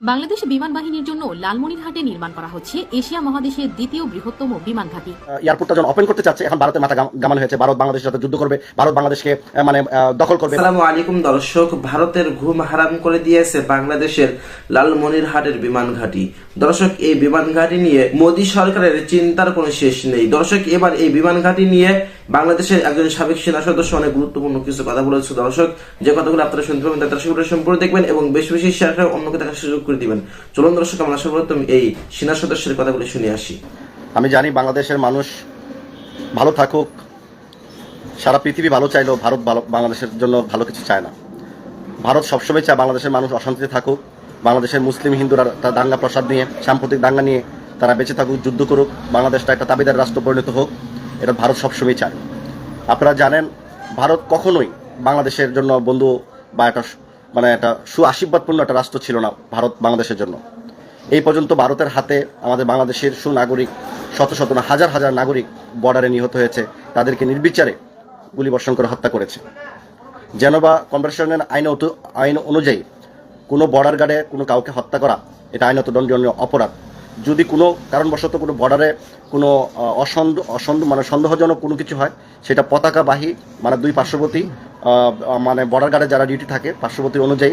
বাংলাদেশ বিমান বাহিনীর জন্য লালমনিরহাটে নির্মাণ করা হচ্ছে এশিয়া মহাদেশের দ্বিতীয় বৃহত্তম বিমান ঘাঁটি। এয়ারপোর্টটা যখন ওপেন করতে চাচ্ছে এখন ভারতের মাথা গাম- গামানো হয়েছে। ভারত বাংলাদেশের সাথে যুদ্ধ করবে ভারত বাংলাদেশকে মানে আহ, দখল করবে। আসসালামু আলাইকুম দর্শক ভারতের ঘুম হারাম করে দিয়েছে বাংলাদেশের লালমনিরহাটের বিমান ঘাঁটি। দর্শক এই বিমান ঘাঁটি নিয়ে মোদী সরকারের চিন্তার কোনো শেষ নেই। দর্শক এবার এই বিমান ঘাঁটি নিয়ে বাংলাদেশের একজন সাবেক সেনা সদস্য অনেক গুরুত্বপূর্ণ কিছু কথা বলেছে। দর্শক, যে কথাগুলো আপনারা শুনতে পাবেন তার দর্শক সম্পূর্ণ দেখবেন এবং বেশি বেশি শেয়ার করে অন্যকে দেখার সুযোগ করে দিবেন। চলুন দর্শক, আমরা সর্বপ্রথম এই সেনা সদস্যের কথাগুলো শুনে আসি। আমি জানি বাংলাদেশের মানুষ ভালো থাকুক, সারা পৃথিবী ভালো চাইলেও ভারত ভালো, বাংলাদেশের জন্য ভালো কিছু চায় না। ভারত সবসময় চায় বাংলাদেশের মানুষ অশান্তিতে থাকুক, বাংলাদেশের মুসলিম হিন্দুরা তার দাঙ্গা প্রসাদ নিয়ে, সাম্প্রতিক দাঙ্গা নিয়ে তারা বেঁচে থাকুক, যুদ্ধ করুক, বাংলাদেশটা একটা তাবিদার রাষ্ট্র পরিণত হোক। এটা ভারত সবসময় চায়। আপনারা জানেন, ভারত কখনোই বাংলাদেশের জন্য বন্ধু বা একটা মানে একটা সু আশীর্বাদপূর্ণ একটা রাষ্ট্র ছিল না ভারত বাংলাদেশের জন্য। এই পর্যন্ত ভারতের হাতে আমাদের বাংলাদেশের সুনাগরিক, শত শত না, হাজার হাজার নাগরিক বর্ডারে নিহত হয়েছে। তাদেরকে নির্বিচারে গুলিবর্ষণ করে হত্যা করেছে। জেনোভা কনভেনশনের আইন আইন অনুযায়ী কোনো বর্ডার গার্ডে কোনো কাউকে হত্যা করা, এটা আইনত দণ্ডনীয় অপরাধ। যদি কোনো কারণবশত কোনো বর্ডারে কোনো অসন্দ অসন্দ মানে সন্দেহজনক কোনো কিছু হয়, সেটা পতাকাবাহী মানে দুই পার্শ্ববর্তী মানে বর্ডার গার্ডে যারা ডিউটি থাকে, পার্শ্ববর্তী অনুযায়ী,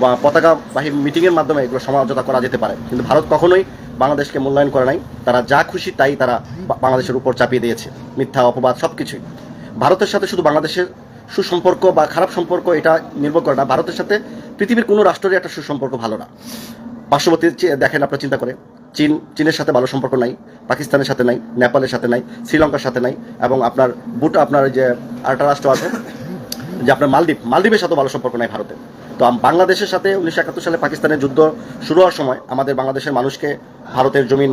বা পতাকাবাহী মিটিংয়ের মাধ্যমে এগুলো সমালোচনা করা যেতে পারে। কিন্তু ভারত কখনোই বাংলাদেশকে মূল্যায়ন করে নাই। তারা যা খুশি তাই তারা বাংলাদেশের উপর চাপিয়ে দিয়েছে। মিথ্যা, অপবাদ সব কিছুই ভারতের সাথে শুধু বাংলাদেশের সুসম্পর্ক বা খারাপ সম্পর্ক এটা নির্ভর করে না। ভারতের সাথে পৃথিবীর কোনো রাষ্ট্রেরই একটা সুসম্পর্ক ভালো না। পার্শ্ববর্তী দেখেন আপনারা চিন্তা করে চীন, চীনের সাথে ভালো সম্পর্ক নাই, পাকিস্তানের সাথে নাই, নেপালের সাথে নাই, শ্রীলঙ্কার সাথে নাই, এবং আপনার বুট, আপনার যে আরেকটা রাষ্ট্র আছে, যে আপনার মালদ্বীপ, মালদ্বীপের সাথে ভালো সম্পর্ক নাই ভারতের। তো বাংলাদেশের সাথে উনিশশো একাত্তর সালে পাকিস্তানের যুদ্ধ শুরু হওয়ার সময় আমাদের বাংলাদেশের মানুষকে ভারতের জমিন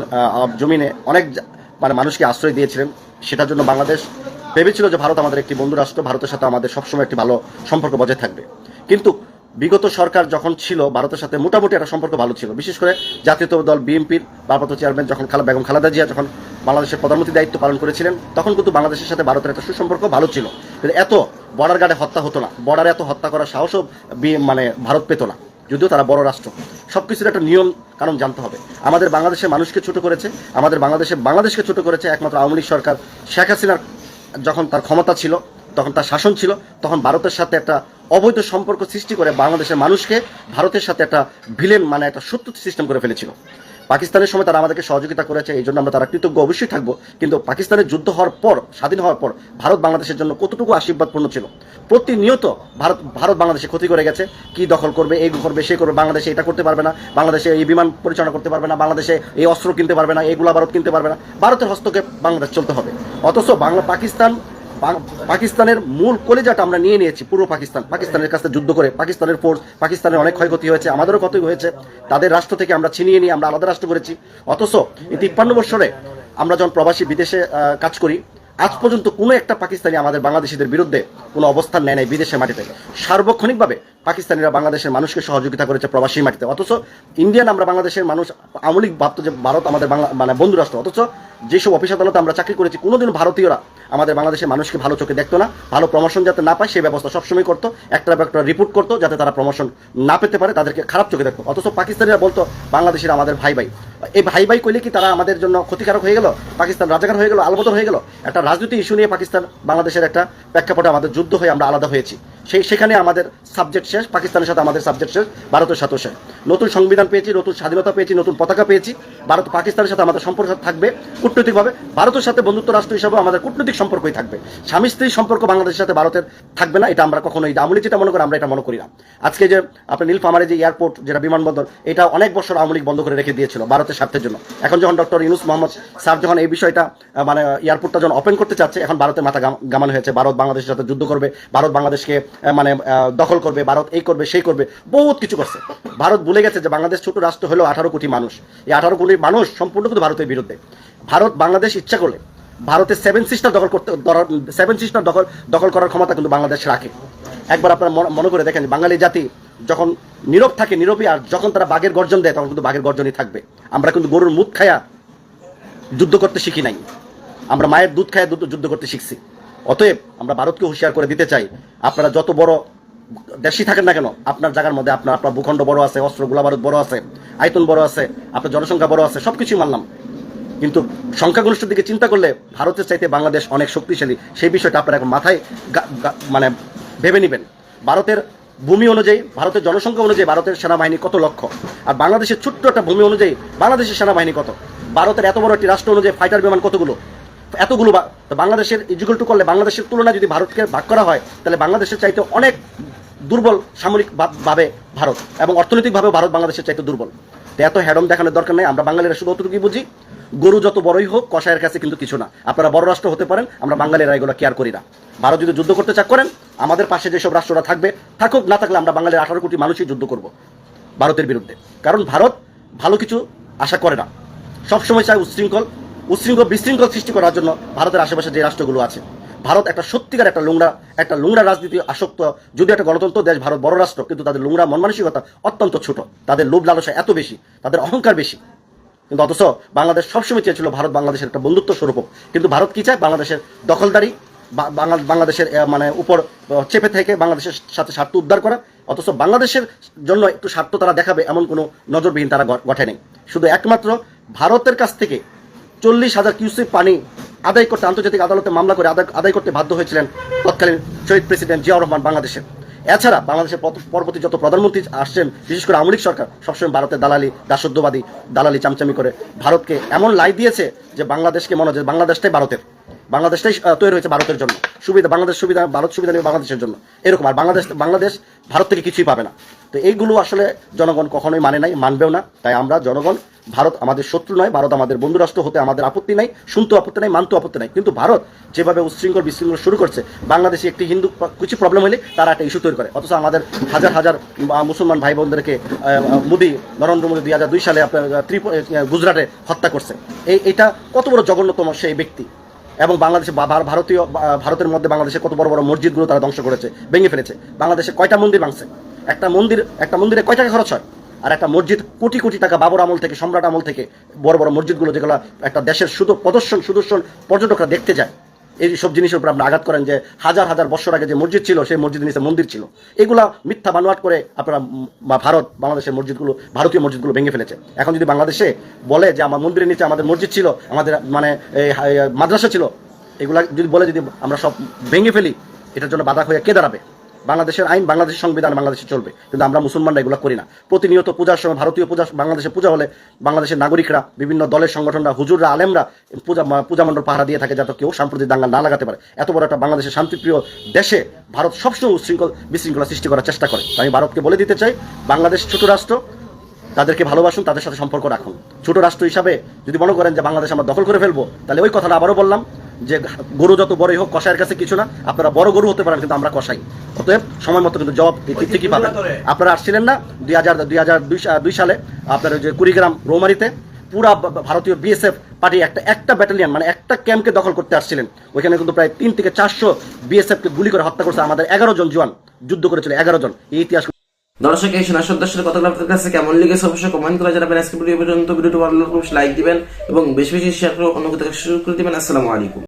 জমিনে অনেক মানে মানুষকে আশ্রয় দিয়েছিলেন। সেটার জন্য বাংলাদেশ ভেবেছিল যে ভারত আমাদের একটি বন্ধু রাষ্ট্র, ভারতের সাথে আমাদের সবসময় একটি ভালো সম্পর্ক বজায় থাকবে। কিন্তু বিগত সরকার যখন ছিল, ভারতের সাথে মোটামুটি একটা সম্পর্ক ভালো ছিল। বিশেষ করে জাতীয় দল বিএনপির ভারপ্রাপ্ত চেয়ারম্যান যখন খালা বেগম খালেদা জিয়া যখন বাংলাদেশের প্রধানমন্ত্রী দায়িত্ব পালন করেছিলেন, তখন কিন্তু বাংলাদেশের সাথে ভারতের একটা সুসম্পর্ক ভালো ছিল। কিন্তু এত বর্ডার গার্ডে হত্যা হতো না। বর্ডারে এত হত্যা করার সাহসও মানে ভারত পেত না। যদিও তারা বড় রাষ্ট্র। সব কিছুর একটা নিয়ম কারণ জানতে হবে। আমাদের বাংলাদেশের মানুষকে ছোট করেছে, আমাদের বাংলাদেশে বাংলাদেশকে ছোট করেছে একমাত্র আওয়ামী লীগ সরকার। শেখ হাসিনার যখন তার ক্ষমতা ছিল তখন তার শাসন ছিল, তখন ভারতের সাথে একটা অবৈধ সম্পর্ক সৃষ্টি করে বাংলাদেশের মানুষকে ভারতের সাথে একটা ভিলেন মানে একটা শত্রু সিস্টেম করে ফেলেছিল। পাকিস্তানের সময় তারা আমাদেরকে সহযোগিতা করেছে, এই জন্য আমরা তারা কৃতজ্ঞ অবশ্যই থাকব। কিন্তু পাকিস্তানের যুদ্ধ হওয়ার পর, স্বাধীন হওয়ার পর, ভারত বাংলাদেশের জন্য কতটুকু আশীর্বাদপূর্ণ ছিল? প্রতিনিয়ত ভারত ভারত বাংলাদেশে ক্ষতি করে গেছে। কি দখল করবে, এই করবে, সে করবে, বাংলাদেশে এটা করতে পারবে না। বাংলাদেশে এই বিমান পরিচালনা করতে পারবে না। বাংলাদেশে এই অস্ত্র কিনতে পারবে না এইগুলা ভারত কিনতে পারবে না। ভারতের হস্তক্ষেপ বাংলাদেশ চলতে হবে। অথচ বাংলা, পাকিস্তান পাকিস্তানের মূল কলেজাটা আমরা নিয়ে নিয়েছি, পূর্ব পাকিস্তান। পাকিস্তানের কাছে যুদ্ধ করে, পাকিস্তানের ফোর্স পাকিস্তানের অনেক ক্ষয়ক্ষতি হয়েছে, আমাদেরও ক্ষতি হয়েছে। তাদের রাষ্ট্র থেকে আমরা ছিনিয়ে নিয়ে আমরা আলাদা রাষ্ট্র করেছি। অথচ এই তিপ্পান্ন বছরে আমরা যখন প্রবাসী বিদেশে কাজ করি আজ পর্যন্ত কোনো একটা পাকিস্তানি আমাদের বাংলাদেশিদের বিরুদ্ধে কোনো অবস্থান নেয় নাই বিদেশের মাটিতে। সার্বক্ষণিকভাবে পাকিস্তানিরা বাংলাদেশের মানুষকে সহযোগিতা করেছে প্রবাসী মাটিতে। অথচ ইন্ডিয়ান আমরা বাংলাদেশের মানুষ আমলিক ভাবতো যে ভারত আমাদের বাংলা মানে বন্ধু রাষ্ট্র। অথচ যেসব অফিস আদালতে আমরা চাকরি করেছি, কোনোদিন ভারতীয়রা আমাদের বাংলাদেশের মানুষকে ভালো চোখে দেখতো না, ভালো প্রমোশন যাতে না পায় সেই ব্যবস্থা সবসময় করতো, একটা একটা রিপোর্ট করতো, যাতে তারা প্রমোশন না পেতে পারে, তাদেরকে খারাপ চোখে দেখতো। অথচ পাকিস্তানিরা বলতো, বাংলাদেশের আমাদের ভাই ভাই এই ভাই ভাই কইলে কি তারা আমাদের জন্য ক্ষতিকারক হয়ে গেল? পাকিস্তান রাজাকার হয়ে গেল, আলবদর হয়ে গেল? একটা রাজনীতি ইস্যু নিয়ে পাকিস্তান বাংলাদেশের একটা প্রেক্ষাপটে আমাদের যুদ্ধ হয়ে আমরা আলাদা হয়েছি। সেই সেখানে আমাদের সাবজেক্ট শেষ, পাকিস্তানের সাথে আমাদের সাবজেক্ট শেষ, ভারতের সাথেও শেষ। নতুন সংবিধান পেয়েছি, নতুন স্বাধীনতা পেয়েছি, নতুন পতাকা পেয়েছি, ভারত পাকিস্তানের সাথে আমাদের সম্পর্ক থাকবে কূটনৈতিকভাবে, ভারতের সাথে বন্ধুত্ব রাষ্ট্র হিসাবে আমাদের কূটনৈতিক সম্পর্কই থাকবে। স্বামী স্ত্রীর সম্পর্ক বাংলাদেশের সাথে ভারতের থাকবে না, এটা আমরা কখনোই আমলি যেটা মনে করি আমরা এটা মনে করি না। আজকে যে আপনার নীলফামারে যে এয়ারপোর্ট যেটা বিমানবন্দর, এটা অনেক বছর আওয়ামী বন্ধ করে রেখে দিয়েছিল ভারতের স্বার্থের জন্য। এখন যখন ডক্টর ইউনুস মোহাম্মদ স্যার যখন এই বিষয়টা মানে এয়ারপোর্টটা যখন ওপেন করতে চাচ্ছে, এখন ভারতের মাথা গাম- গামানো হয়েছে। ভারত বাংলাদেশের সাথে যুদ্ধ করবে, ভারত বাংলাদেশকে মানে দখল করবে, ভারত এই করবে, সেই করবে, বহুত কিছু করছে। ভারত ভুলে গেছে যে বাংলাদেশ ছোট রাষ্ট্র হলো আঠারো কোটি মানুষ। এই আঠারো কোটি মানুষ সম্পূর্ণ কিন্তু ভারতের বিরুদ্ধে। ভারত, বাংলাদেশ ইচ্ছা করলে ভারতের সেভেন সিস্টার দখল করতে সেভেন সিস্টার দখল দখল করার ক্ষমতা কিন্তু বাংলাদেশ রাখে। একবার আপনারা মনে- করে দেখেন বাঙালি জাতি যখন নীরব থাকে, নীরবই, আর যখন তারা বাঘের গর্জন দেয়, তখন কিন্তু বাঘের গর্জনই থাকবে। আমরা কিন্তু গরুর মুখ খায়া যুদ্ধ করতে শিখি নাই। আমরা মায়ের দুধ খায় দুধ, যুদ্ধ করতে শিখছি। অতএব আমরা ভারতকে হুঁশিয়ার করে দিতে চাই, আপনারা যত বড় দেশই থাকেন না কেন, আপনার জায়গার মধ্যে আপনার আপনার ভূখণ্ড বড় আছে, অস্ত্র গোলা বারুদ বড় আছে, আয়তন বড় আছে, আপনার জনসংখ্যা বড় আছে, সবকিছুই মানলাম। কিন্তু সংখ্যাগরিষ্ঠের দিকে চিন্তা করলে ভারতের চাইতে বাংলাদেশ অনেক শক্তিশালী, সেই বিষয়টা আপনারা এখন মাথায় মানে ভেবে নেবেন। ভারতের ভূমি অনুযায়ী, ভারতের জনসংখ্যা অনুযায়ী ভারতের সেনাবাহিনী কত লক্ষ? আর বাংলাদেশের ছোট্ট একটা ভূমি অনুযায়ী বাংলাদেশের সেনাবাহিনী কত? ভারতের এত বড় একটি রাষ্ট্র অনুযায়ী ফাইটার বিমান কতগুলো? এতগুলো বাংলাদেশের ইজিকল টু করলে বাংলাদেশের তুলনায় যদি ভারতকে ভাগ করা হয়, তাহলে বাংলাদেশের চাইতে অনেক দুর্বল সামরিক ভা- ভাবে ভারত এবং অর্থনৈতিকভাবে ভারত বাংলাদেশের চাইতে দুর্বল। তো এত হ্যাডম দেখানোর দরকার নেই, আমরা বাঙালিরা শুধু অতটুকুই বুঝি, গরু যত বড়ই হোক কষায়ের কাছে কিন্তু কিছু না। আপনারা বড় রাষ্ট্র হতে পারেন, আমরা বাঙালিরা এগুলো কেয়ার করি না। ভারত যদি যুদ্ধ করতে চাক, করেন, আমাদের পাশে যেসব রাষ্ট্ররা থাকবে, থাকুক, না থাকলে আমরা বাঙালির আঠারো কোটি মানুষই যুদ্ধ করব ভারতের বিরুদ্ধে। কারণ ভারত ভালো কিছু আশা করে না। সবসময় চায় উচ্ছৃঙ্খল উচ্ছৃঙ্খল বিশৃঙ্খল সৃষ্টি করার জন্য ভারতের আশেপাশে যে রাষ্ট্রগুলো আছে, ভারত একটা সত্যিকার একটা লুংরা একটা লুংরা রাজনীতি আসক্ত যদি একটা গণতন্ত্র দেশ, ভারত বড় রাষ্ট্র, কিন্তু তাদের লুংরা মন মানসিকতা অত্যন্ত ছোট। তাদের লোভ লালসা এত বেশি, তাদের অহংকার বেশি। কিন্তু অথচ বাংলাদেশ সবসময় চেয়েছিল ভারত বাংলাদেশের একটা বন্ধুত্ব স্বরূপ কিন্তু ভারত কি চায়? বাংলাদেশের দখলদারি বাংলা- বাংলাদেশের মানে উপর চেপে থেকে বাংলাদেশের সাথে স্বার্থ উদ্ধার করা। অথচ বাংলাদেশের জন্য একটু স্বার্থ তারা দেখাবে, এমন কোনো নজরবিহীন তারা গঠে নেই। শুধু একমাত্র ভারতের কাছ থেকে চল্লিশ হাজার কিউসি পানি আদায় করতে আন্তর্জাতিক আদালতে মামলা করে আদায় আদায় করতে বাধ্য হয়েছিলেন তৎকালীন শহীদ প্রেসিডেন্ট জিয়াউর রহমান বাংলাদেশে। এছাড়া বাংলাদেশের পরবর্তী যত প্রধানমন্ত্রী আসছেন, বিশেষ করে আমলিক সরকার, সবসময় ভারতের দালালি দাসদ্যবাদী দালালি চামচামি করে। ভারতকে এমন লাই দিয়েছে যে বাংলাদেশকে মনে যে বাংলাদেশটাই ভারতের। বাংলাদেশটাই তৈরি হয়েছে ভারতের জন্য। সুবিধা, বাংলাদেশ সুবিধা, ভারত সুবিধা নেবে বাংলাদেশের জন্য। এরকম, আর বাংলাদেশ বাংলাদেশ ভারত থেকে কিছুই পাবে না। তো এইগুলো আসলে জনগণ কখনোই মানে নাই, মানবেও না। তাই আমরা, জনগণ, ভারত আমাদের শত্রু নয়, ভারত আমাদের বন্ধু রাষ্ট্র হতে আমাদের আপত্তি নাই শুনতে আপত্তি নাই মানতে আপত্তি নাই। কিন্তু ভারত যেভাবে উচ্ছৃঙ্খল বিশৃঙ্খল শুরু করছে, বাংলাদেশে একটি হিন্দু কিছু প্রবলেম হলে তারা একটা ইস্যু তৈরি করে। অথচ আমাদের হাজার হাজার মুসলমান ভাই বোনদেরকে মোদী, নরেন্দ্র মোদী দুই হাজার দুই সালে গুজরাটে হত্যা করছে। এই, এটা কত বড় জঘন্যতম সেই ব্যক্তি। এবং বাংলাদেশে ভারতীয় ভারতের মধ্যে বাংলাদেশে কত বড় বড় মসজিদগুলো তারা ধ্বংস করেছে, ভেঙে ফেলেছে। বাংলাদেশে কয়টা মন্দির ভাঙছে? একটা মন্দির, একটা মন্দিরে কয় টাকা খরচ হয়? আর একটা মসজিদ কোটি কোটি টাকা বাবর আমল থেকে, সম্রাট আমল থেকে বড় বড় মসজিদগুলো যেগুলো একটা দেশের শুধু প্রদর্শন, সুদর্শন পর্যটকরা দেখতে যায়। এই সব জিনিসের উপর আপনি আঘাত করেন যে হাজার হাজার বছর আগে যে মসজিদ ছিল, সেই মসজিদের নিচে মন্দির ছিল। এগুলা মিথ্যা বানোয়াট করে আপনারা বা ভারত, বাংলাদেশের মসজিদগুলো, ভারতীয় মসজিদগুলো ভেঙে ফেলেছে। এখন যদি বাংলাদেশে বলে যে আমার মন্দিরের নিচে আমাদের মসজিদ ছিল, আমাদের মানে মাদ্রাসা ছিল, এগুলা যদি বলে যদি আমরা সব ভেঙে ফেলি, এটার জন্য বাধা হয়ে কে দাঁড়াবে? বাংলাদেশের আইন, বাংলাদেশের সংবিধান বাংলাদেশে চলবে। কিন্তু আমরা মুসলমানরা এগুলো করি না। প্রতিনিয়ত পূজার সময় ভারতীয় পূজা, বাংলাদেশে পূজা হলে বাংলাদেশের নাগরিকরা, বিভিন্ন দলের সংগঠনরা, হুজুররা, আলেমরা পূজা পূজা পাহারা দিয়ে থাকে যাতে কেউ সাম্প্রতিক দাঙ্গা না লাগাতে পারে। এত বড় একটা বাংলাদেশের শান্তিপ্রিয় দেশে ভারত সবসময় উশৃঙ্খল, বিশৃঙ্খলা সৃষ্টি করার চেষ্টা করে। আমি ভারতকে বলে দিতে চাই, বাংলাদেশ ছোট রাষ্ট্র, তাদেরকে ভালোবাসুন, তাদের সাথে সম্পর্ক রাখুন। ছোট রাষ্ট্র হিসাবে যদি মনে করেন যে বাংলাদেশ আমরা দখল করে ফেলব, তাহলে ওই কথাটা আবারও বললাম যে গরু যত বড়ই হোক কষায়ের কাছে কিছু না। আপনারা বড় গরু হতে পারেন কিন্তু আমরা কষাই অতএব সময় মতো কিন্তু জবাব ঠিকই পাবেন। আপনারা আসছিলেন না দুই হাজার দুই হাজার দুই সালে। আপনার যে কুড়িগ্রাম রৌমারিতে পুরা ভারতীয় বিএসএফ পার্টি একটা একটা ব্যাটালিয়ন মানে একটা ক্যাম্পকে দখল করতে আসছিলেন। ওইখানে কিন্তু প্রায় তিন থেকে চারশো বিএসএফকে গুলি করে হত্যা করছে আমাদের এগারো জন জওয়ান। যুদ্ধ করেছিল এগারো জন। এই ইতিহাস দর্শক এই সোনা সদস্যের কথাগুলো আপনাদের কাছে কেমন লেগেছে অবশ্যই কমেন্ট করে জানাবেন। আজকে ভিডিও পর্যন্ত ভিডিওটি ভালো লাগলে লাইক দিবেন এবং বেশি বেশি শেয়ার করে অন্য কোথাও শুরু করে দিবেন। আসসালামু আলাইকুম।